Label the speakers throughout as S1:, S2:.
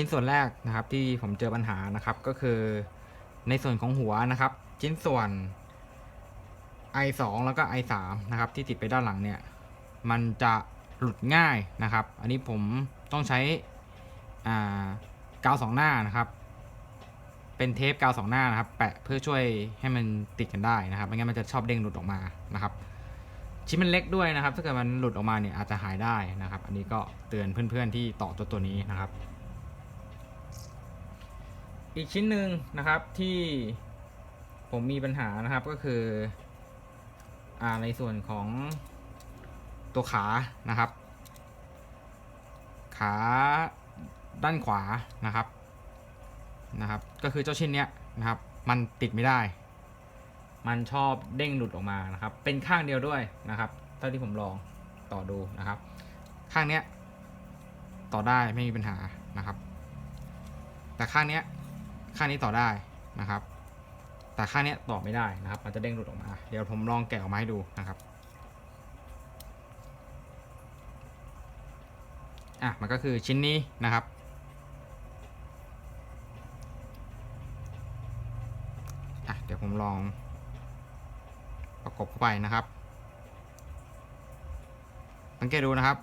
S1: ชิ้นส่วนแรกนะครับที่ผมเจอปัญหานะครับก็คือในส่วนของหัวนะครับ ชิ้นส่วน i2 แล้วก็ i3 นะครับที่ติดไปด้านหลังเนี่ยมันจะหลุดง่ายนะครับ อันนี้ผมต้องใช้กาวสองหน้านะครับ เป็นเทปกาวสองหน้านะครับ แปะเพื่อช่วยให้มันติดกันได้นะครับไม่งั้นมันจะชอบเด้งหลุดออกมานะครับ ชิ้นมันเล็กด้วยนะครับ ถ้าเกิดมันหลุดออกมาเนี่ยอาจจะหายได้นะครับ อันนี้ก็เตือนเพื่อนๆที่ต่อตัวตัวนี้นะครับ อีกชิ้นหนึ่งนะครับที่ผมมีปัญหานะครับก็คืออ่าในส่วนของตัวขานะครับ ขาด้านขวานะครับนะครับ ก็คือเจ้าชิ้นเนี้ยนะครับ มันติดไม่ได้ มันชอบเด้งหลุดออกมานะครับ เป็นข้างเดียวด้วยนะครับเท่าที่ผมลองต่อดูนะครับ ข้างเนี้ยต่อได้ไม่มีปัญหานะครับ แต่ข้างเนี้ย ข้านี้ต่อได้นะครับ แต่ข้านี้ต่อไม่ได้นะครับ มันจะเด้งหลุดออกมา เดี๋ยวผมลองแกะออกมาให้ดูนะครับอะมันก็คือชิ้นนี้นะครับ อะเดี๋ยวผมลอง ประกบเข้าไปนะครับ สังเกตดูนะครับ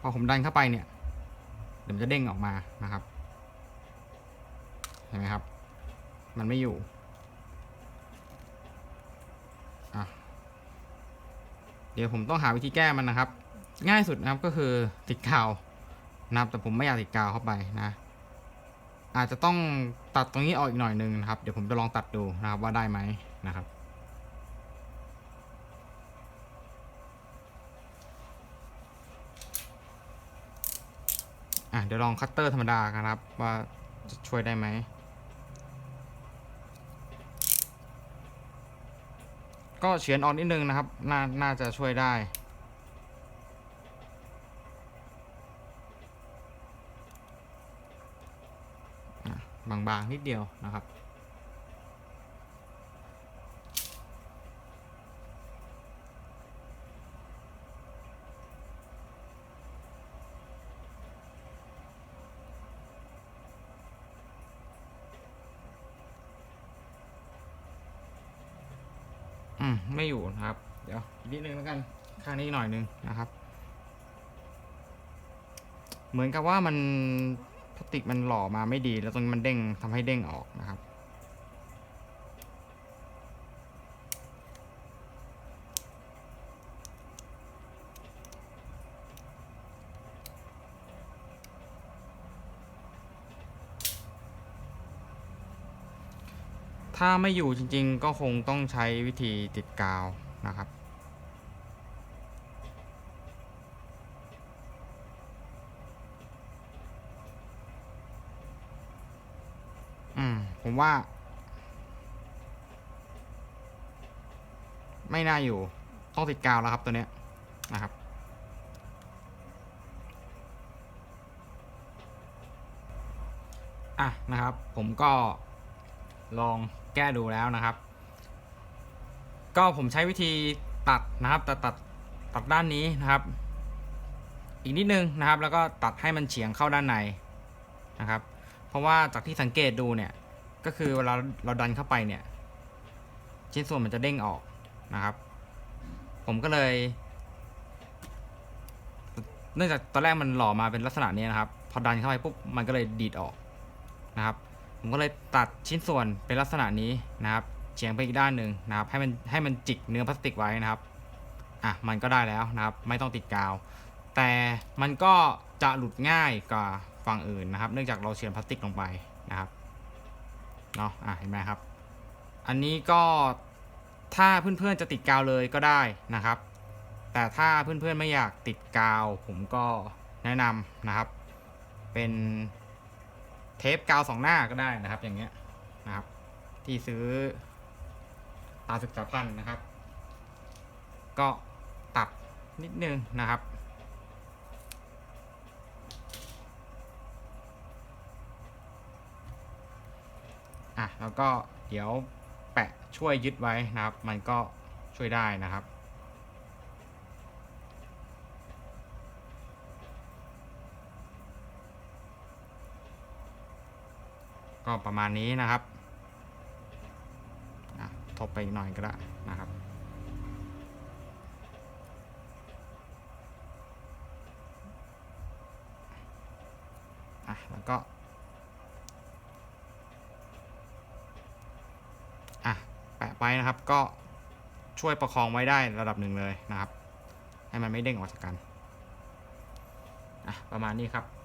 S1: พอผมดันเข้าไปเนี่ย เดี๋ยวมันจะเด้งออกมานะครับ เห็นไหมครับ มันไม่อยู่เดี๋ยวผมต้องหาวิธีแก้มันนะครับ ง่ายสุดนะครับก็คือติดกาวนะครับแต่ผมไม่อยากติดกาวเข้าไปนะ อาจจะต้องตัดตรงนี้ออกอีกหน่อยนึงนะครับ เดี๋ยวผมจะลองตัดดูนะครับว่าได้ไหมนะครับอะเดี๋ยวลองคัตเตอร์ธรรมดากันครับว่าจะช่วยได้ไหม ก็เฉือนออกนิดนึงนะครับน่าน่าจะช่วยได้ บางๆนิดเดียวนะครับ อืมไม่อยู่นะครับ เดี๋ยวอีกนิดนึงแล้วกันข้างนี้หน่อยนึงนะครับ เหมือนกับว่ามันพลาสติกมันหล่อมาไม่ดี แล้วตรงนี้มันเด้งทำให้เด้งออกนะครับ ถ้าไม่อยู่จริงๆ ก็คงต้องใช้วิธีติดกาวนะครับ อืม ผมว่า ไม่น่าอยู่ ต้องติดกาวแล้วครับตัวเนี้ยนะครับอะนะครับ ผมก็ลอง ก้ดูแล้วนะครับ ก็ผมใช้วิธีตัดนะครับ ตัดตัดตัดด้านนี้นะครับ อีกนิดนึงนะครับ แล้วก็ตัดให้มันเฉียงเข้าด้านในนะครับ เพราะว่าจากที่สังเกตดูเนี่ยก็คือเวลาเราดันเข้าไปเนี่ย ชิ้นส่วนมันจะเด้งออกนะครับ ผมก็เลย เนื่องจากตอนแรกมันหล่อมาเป็นลักษณะนี้นะครับ พอดันเข้าไปปุ๊บมันก็เลยดีดออกนะครับ ผมก็เลยตัดชิ้นส่วนเป็นลักษณะนี้นะครับเฉียงไปอีกด้านหนึ่งนะครับ ให้มันให้มันจิกเนื้อพลาสติกไว้นะครับอะมันก็ได้แล้วนะครับ ไม่ต้องติดกาว แต่มันก็จะหลุดง่ายกว่าฝั่งอื่นนะครับ เนื่องจากเราเฉือนพลาสติกลงไปนะครับเนาะอะเห็นไหมครับ อันนี้ก็ถ้าเพื่อนๆจะติดกาวเลยก็ได้นะครับ แต่ถ้าเพื่อนๆไม่อยากติดกาว ผมก็แนะนำนะครับ เป็น เทปกาวสองหน้าก็ได้นะครับ อย่างเงี้ยนะครับ ที่ซื้อตาศึกษาพันธ์นะครับ ก็ตัดนิดนึงนะครับอะแล้วก็เดี๋ยวแปะช่วยยึดไว้นะครับ มันก็ช่วยได้นะครับ ก็ประมาณนี้นะครับทบไปอีกหน่อยก็ได้นะครับอะแล้วก็อะแปะไปนะครับก็ช่วยประคองไว้ได้ระดับหนึ่งเลยนะครับ ให้มันไม่เด้งออกจากกันอะประมาณนี้ครับ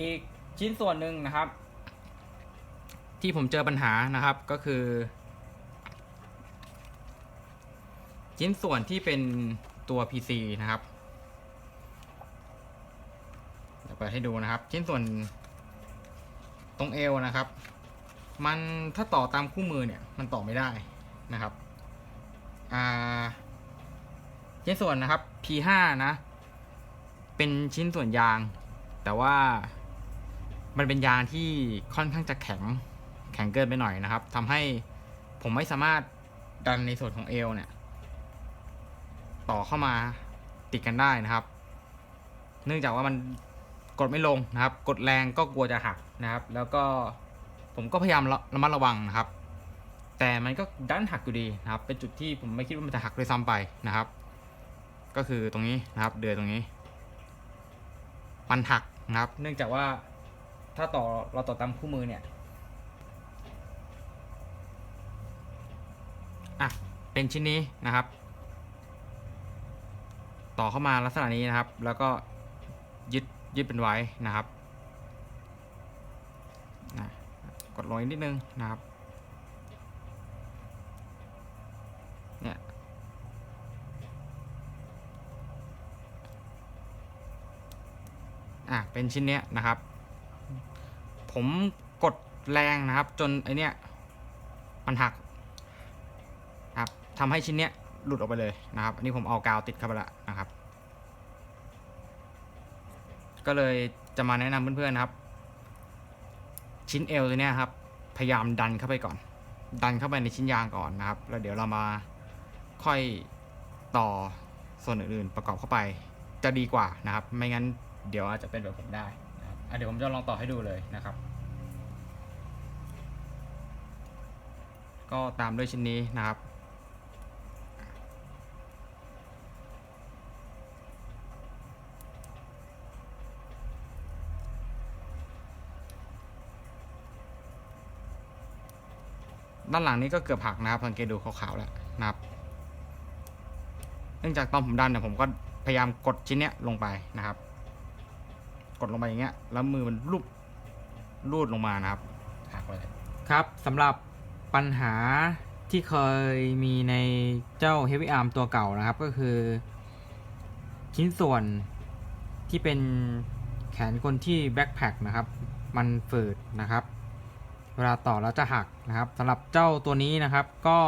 S1: อีกชิ้นส่วนหนึ่งนะครับ ที่ผมเจอปัญหานะครับก็คือ ชิ้นส่วนที่เป็นตัว PC นะครับเดี๋ยวเปิดให้ดูนะครับ ชิ้นส่วนตรงเอวนะครับ มันถ้าต่อตามคู่มือเนี่ยมันต่อไม่ได้นะครับอ่าชิ้นส่วนนะครับ P5 นะ เป็นชิ้นส่วนยาง แต่ว่า มันเป็นยางที่ค่อนข้างจะแข็งแข็งเกินไปหน่อยนะครับทำให้ผมไม่สามารถดันในส่วนของเอวเนี่ย ต่อเข้ามาติดกันได้นะครับ เนื่องจากว่ามันกดไม่ลงนะครับ กดแรงก็กลัวจะหักนะครับ แล้วก็ผมก็พยายามระะมัดระวังนะครับ แต่มันก็ดันหักอยู่ดีนะครับ เป็นจุดที่ผมไม่คิดว่ามันจะหักด้วยซ้ำไปนะครับ ก็คือตรงนี้นะครับ เดือยตรงนี้ มันหักนะครับ เนื่องจากว่า ถ้าต่อเราต่อตามคู่มือเนี่ยอะเป็นชิ้นนี้นะครับ ต่อเข้ามาลักษณะนี้นะครับ แล้วก็ยึดยึดเป็นไว้นะครับนะกดลงอีกนิดนึงนะครับเนี่ยอะเป็นชิ้นเนี้ยนะครับ ผมกดแรงนะครับ จนไอเนี้ยมันหักครับทำให้ชิ้นเนี้ยหลุดออกไปเลยนะครับ อันนี้ผมเอากาวติดเข้าไปล้วนะครับ ก็เลยจะมาแนะนำเพื่อนๆนะครับ ชิ้นเอวตัวเนี้ยครับ พยายามดันเข้าไปก่อน ดันเข้าไปในชิ้นยางก่อนนะครับ แล้วเดี๋ยวเรามาค่อยต่อส่วนอื่นๆประกอบเข้าไปจะดีกว่านะครับ ไม่งั้นเดี๋ยวอาจจะเป็นแบบผมได้ อะเดี๋ยวผมจะลองต่อให้ดูเลยนะครับ ก็ตามด้วยชิ้นนี้นะครับด้านหลังนี้ก็เกือบหักนะครับสังเกตดูขาวๆแล้วนะครับ เนื่องจากตอนผมดันเนี่ยผมก็พยายามกดชิ้นเนี้ยลงไปนะครับ กดลงไปอย่างเงี้ย แล้วมือมันลูบลูดลงมานะครับหักเลยครับสำหรับปัญหาที่เคยมีในเจ้า Heavy Arm ตัวเก่านะครับ ก็คือ ชิ้นส่วนที่เป็นแขนคนที่แบ็คแพคนะครับ มันฝืดนะครับ เวลาต่อแล้วจะหักนะครับสำหรับเจ้าตัวนี้นะครับก็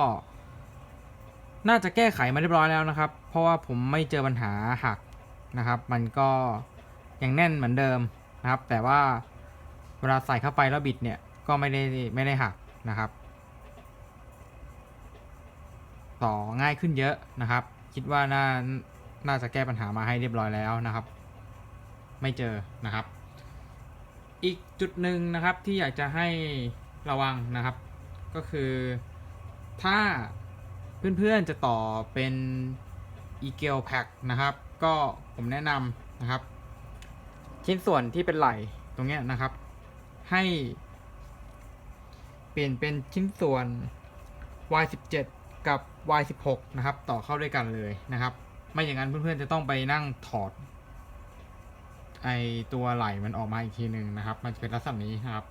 S1: น่าจะแก้ไขมาเรียบร้อยแล้วนะครับ เพราะว่าผมไม่เจอปัญหาหักนะครับ มันก็ ยังแน่นเหมือนเดิมนะครับ แต่ว่าเวลาใส่เข้าไปแล้วบิดเนี่ยก็ไม่ได้ไม่ได้หักนะครับต่อง่ายขึ้นเยอะนะครับ คิดว่าน่าน่าจะแก้ปัญหามาให้เรียบร้อยแล้วนะครับ ไม่เจอนะครับ อีกจุดหนึ่งนะครับที่อยากจะให้ระวังนะครับ ก็คือถ้าเพื่อนๆจะต่อเป็น e g e l Pack นะครับ ก็ผมแนะนำนะครับ ชิ้นส่วนที่เป็นไหล่ตรงเนี้ยนะครับ ให้ เปลี่ยนเป็นชิ้นส่วน Y17 กับ Y16 นะครับ ต่อเข้าด้วยกันเลยนะครับ ไม่อย่างนั้นเพื่อนๆจะต้องไปนั่งถอด ไอตัวไหล่มันออกมาอีกทีหนึ่งนะครับ มันจะเป็นลักษณะนี้ครับ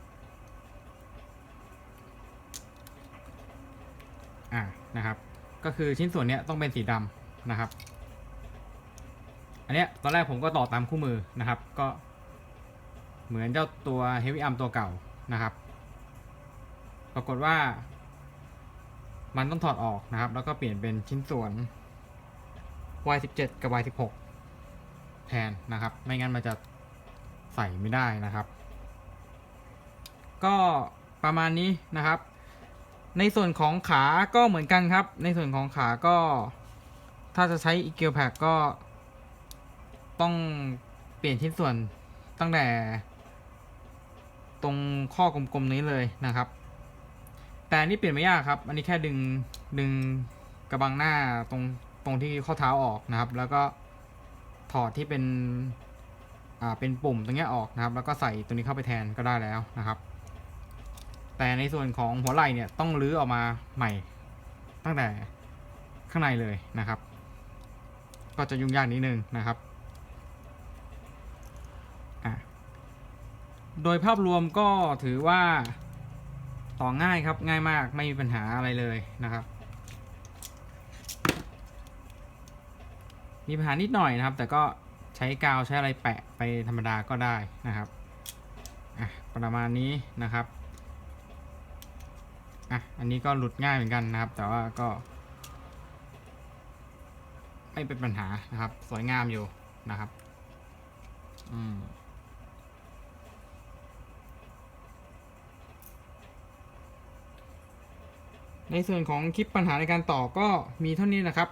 S1: อ่านะครับ ก็คือชิ้นส่วนเนี้ยต้องเป็นสีดำนะครับ อันเนี้ยตอนแรกผมก็ต่อตามคู่มือนะครับ ก็เหมือนเจ้าตัว Heavy Arm ตัวเก่านะครับ ปรากฏว่า มันต้องถอดออกนะครับ แล้วก็เปลี่ยนเป็นชิ้นส่วน Y17 กับ Y16 แทนนะครับ ไม่งั้นมันจะใส่ไม่ได้นะครับ ก็ประมาณนี้นะครับ ในส่วนของขาก็เหมือนกันครับ ในส่วนของขาก็ ถ้าจะใช้ e g e l Pack ก็ ต้องเปลี่ยนชิ้นส่วนตั้งแต่ ตรงข้อกลมๆนี้เลยนะครับ แต่นนี้เปลี่ยนไม่ยากครับ อันนี้แค่ดึงดึงกระบังหน้าตรงตรงที่ข้อเท้าออกนะครับ แล้วก็ถอดที่เป็นอ่าเป็นปุ่มตรงนี้ออกนะครับ แล้วก็ใส่ตัวนี้เข้าไปแทนก็ได้แล้วนะครับ แต่ในส่วนของหัวไหล่เนี่ยต้องรื้อออกมาใหม่ ตั้งแต่ข้างในเลยนะครับ ก็จะยุ่งยากนิดนึงนะครับอะ โดยภาพรวมก็ถือว่าต่อง่ายครับง่ายมากไม่มีปัญหาอะไรเลยนะครับ มีปัญหานิดหน่อยนะครับ แต่ก็ใช้กาวใช้อะไรแปะไปธรรมดาก็ได้นะครับอะประมาณนี้นะครับอะอันนี้ก็หลุดง่ายเหมือนกันนะครับ แต่ว่าก็ ไม่เป็นปัญหานะครับ สวยงามอยู่นะครับ อืม ในส่วนของคลิปปัญหาในการต่อก็มีเท่านี้นะครับ